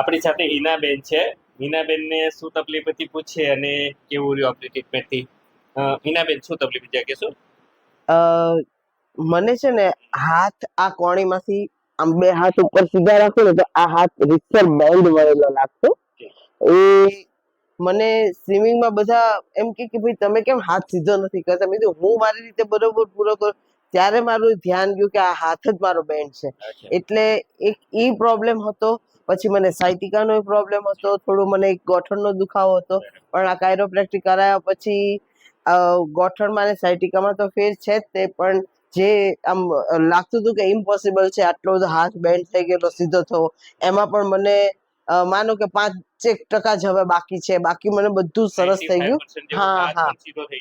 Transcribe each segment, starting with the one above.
આપણી સાથે હિનાબેન છે. હિનાબેનને શું તકલીફ હતી પૂછે અને કેવું રહ્યું આપણી ટ્રીટમેન્ટથી હિનાબેન શું તકલીફ હતી? કહેશો મને છે ને હાથ આ કોણીમાંથી આમ બે હાથ ઉપર સીધા રાખો ને તો આ હાથ રિક્સર બેન્ડ વળેલો લાગતો. એ મને સ્વિમિંગમાં બધા એમ કે કે ભાઈ તમે કેમ હાથ સીધો નથી કરતા? મેં કીધું હું મારી રીતે બરોબર પૂરો કરું. ત્યારે મારું ધ્યાન ગયું કે આ હાથ જ મારો બેન્ડ છે. એટલે એક ઈ પ્રોબ્લેમ હતો પછી મને સાયટિકાનો પ્રોબ્લેમ હતો થોડું મને એક ગોઠણનો દુખાવો હતો. પણ આ કાયરોપ્રેક્ટિક કરાયા પછી ગોઠણમાં અને સાયટિકામાં તો ફેર છે જ તે પણ જે આમ લાગતું હતું કે ઇમ્પોસિબલ છે આટલો બધો હાથ બેન્ડ થઈ ગયેલો સીધો થવો એમાં પણ મને માનો કે પાંચેક ટકા જ હવે બાકી છે. બાકી મને બધું સરસ થઈ ગયું. હા, હા.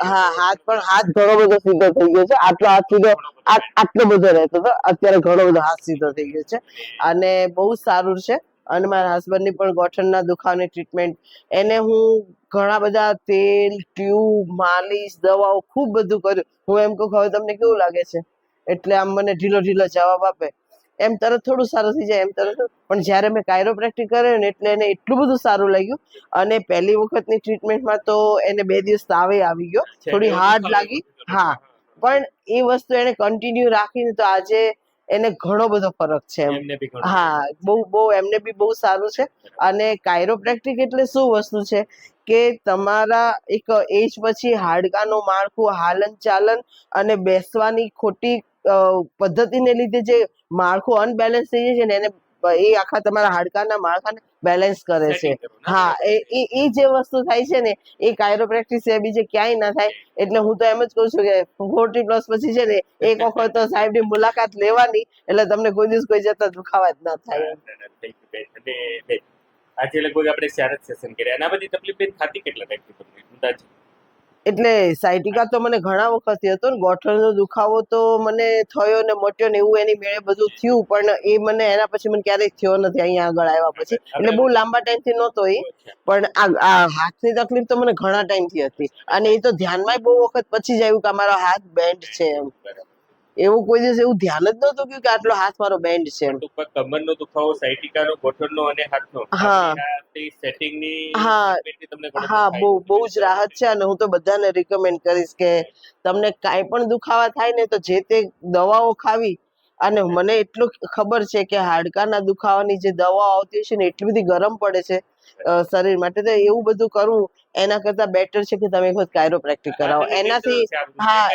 હા હાથ પણ હાથ ઘણો બધો સીધો થઈ ગયો છે. આટલો હાથ સીધો આટલો બધો રહેતો હતો. અત્યારે ઘણો બધો હાથ સીધો થઈ ગયો છે. અને બહુ સારું છે. અને મારા હસબન્ડની પણ ગોઠણના દુખાવાની ટ્રીટમેન્ટ એને હું ઘણા બધા તેલ ટ્યુબ માલિશ દવાઓ ખૂબ બધું કર્યું. હું એમ કહું હવે તમને કેવું લાગે છે? એટલે આમ મને ઢીલો ઢીલો જવાબ આપે. એમ તરત થોડું સારું થઈ જાય એમ તરત. પણ જ્યારે મેં કાયરોપ્રેક્ટિક કર્યો ને એટલે એને એટલું બધું સારું લાગ્યું. અને પહેલી વખતની ટ્રીટમેન્ટમાં તો એને બે દિવસ તાવે આવી ગયો. થોડી હાર્ડ લાગી. હા. પણ એ વસ્તુ એને કન્ટિન્યુ રાખીને તો આજે એને ઘણો બધો ફરક છે એમ. હા બહુ બહુ એમને બી બહુ સારું છે. અને કાયરોપ્રેક્ટિક એટલે શું વસ્તુ છે? કે તમારા એક એજ પછી હાડકાનું માળખું હાલન ચાલન અને બેસવાની ખોટી પદ્ધતિને લીધે જે માળખું અનબેલેન્સ થઈ જાય છે ને એને એ આખા તમારા હાડકાના માળખાને બેલેન્સ કરે છે. હા એ એ જે વસ્તુ થાય છે ને એ કાયરોપ્રેક્ટિસ એ બીજે ક્યાંય ના થાય. એટલે હું તો એમ જ કહું છું કે ફોર્ટી પ્લસ પછી છે ને એક વખત તો સાહેબની મુલાકાત લેવાની એટલે તમને કોઈ દિવસ કોઈ જતા દુખાવા જ ના થાય. આજે લગભગ આપણે ચાર જ સેશન કર્યા. અને આ બધી તકલીફ બેન ખાતી કેટલા ટાઈમથી તમને? અંદાજે? એટલે સાયટિકા તો મને ઘણા વખતથી હતો ને ગોઠણનો દુખાવો તો મને થયો ને મટ્યો ને એવું એની મેળે બધું થયું પણ એ મને એના પછી મને ક્યારેય થયો નથી અહીંયા આગળ આવ્યા પછી. એટલે બહુ લાંબા ટાઈમથી નહોતો એ પણ આ હાથની તકલીફ તો મને ઘણા ટાઈમથી હતી. અને એ તો ધ્યાનમાં બહુ વખત પછી જ આવ્યું કે મારો હાથ બેન્ડ છે એમ. એવું કોઈ દિવસ એવું ધ્યાન જ નહોતું ગયું કે આટલો હાથ મારો બેન્ડ છે ટૂંકમાં કમરનો દુખાવો સાયટિકાનો ગોઠણનો અને હાથનો હા. સેટિંગની હા. હા બહુ બહુ જ રાહત છે અને હું તો બધાને રિકમેન્ડ કરીશ કે તમને કાંઈ પણ દુખાવા થાય ને તો જે તે દવાઓ ખાવી અને મને એટલું ખબર છે કે હાડકાના દુખાવાની જે દવાઓ આવતી છે ને એટલી બધી ગરમ પડે છે શરીર માટે. તો એવું બધું કરવું એના કરતા બેટર છે કે તમે એક વખત કાયરોપ્રેક્ટિક કરાવો. એનાથી. હા,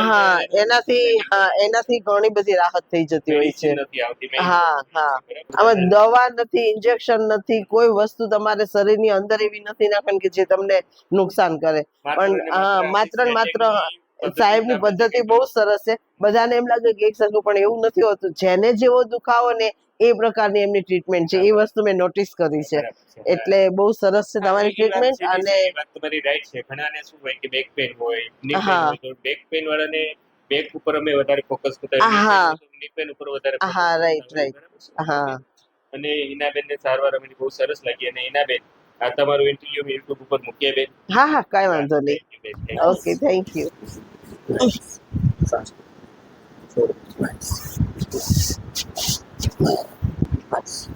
હા એનાથી હા એનાથી ઘણી બધી રાહત થઈ જતી હોય છે. હા હા. આમાં દવા નથી ઇન્જેક્શન નથી કોઈ વસ્તુ તમારે શરીરની અંદર એવી નથી નાખવાની કે જે તમને નુકસાન કરે. પણ હા માત્ર ને માત્ર સાહેબની પદ્ધતિ બહુ સરસ છે. બધાને એમ લાગે કે એક સરખું પણ એવું નથી હોતું. જેને જેવો દુખાવો ને એ પ્રકારની એમની ટ્રીટમેન્ટ છે. એ વસ્તુ મેં નોટિસ કરી છે. એટલે બહુ સરસ છે તમારી ટ્રીટમેન્ટ અને તમારી રાઈટ છે. ઘણાને શું હોય કે બેક પેન હોય. બેક પેન વાળાને બેક ઉપર અમે વધારે ફોકસ કરતા હા, હા. પેન ઉપર વધારે હા, રાઈટ છે? હા. અને હિનાબેન ને સારવાર અમે બહુ સરસ લાગી અને હિનાબેન આ તમારું ઇન્ટરવ્યુ યુટ્યુબ ઉપર મૂકીએ બેન. હા હા કાંઈ વાંધો નહીં. Nice. Fast. Four. Nice. Nice. Nice.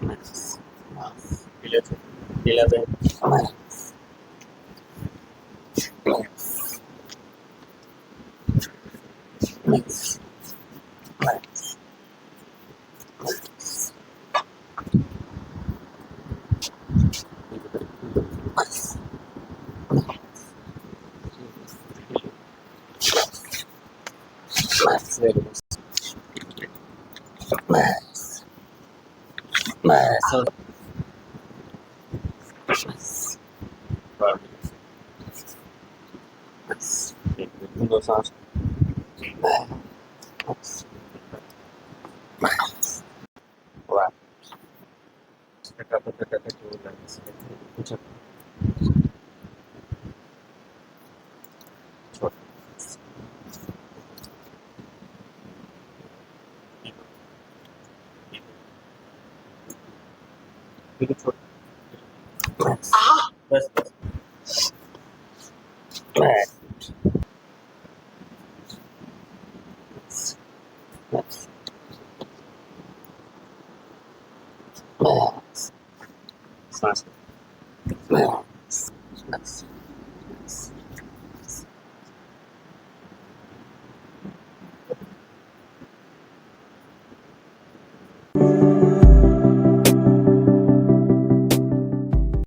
Nice. Nice. Eleven. Eleven. Eleven. Mas, meu Deus. Mas. Mas. Mas. Mas. Um, dois, três. Mas. Mas. दिखे छोड़ बस बस सांस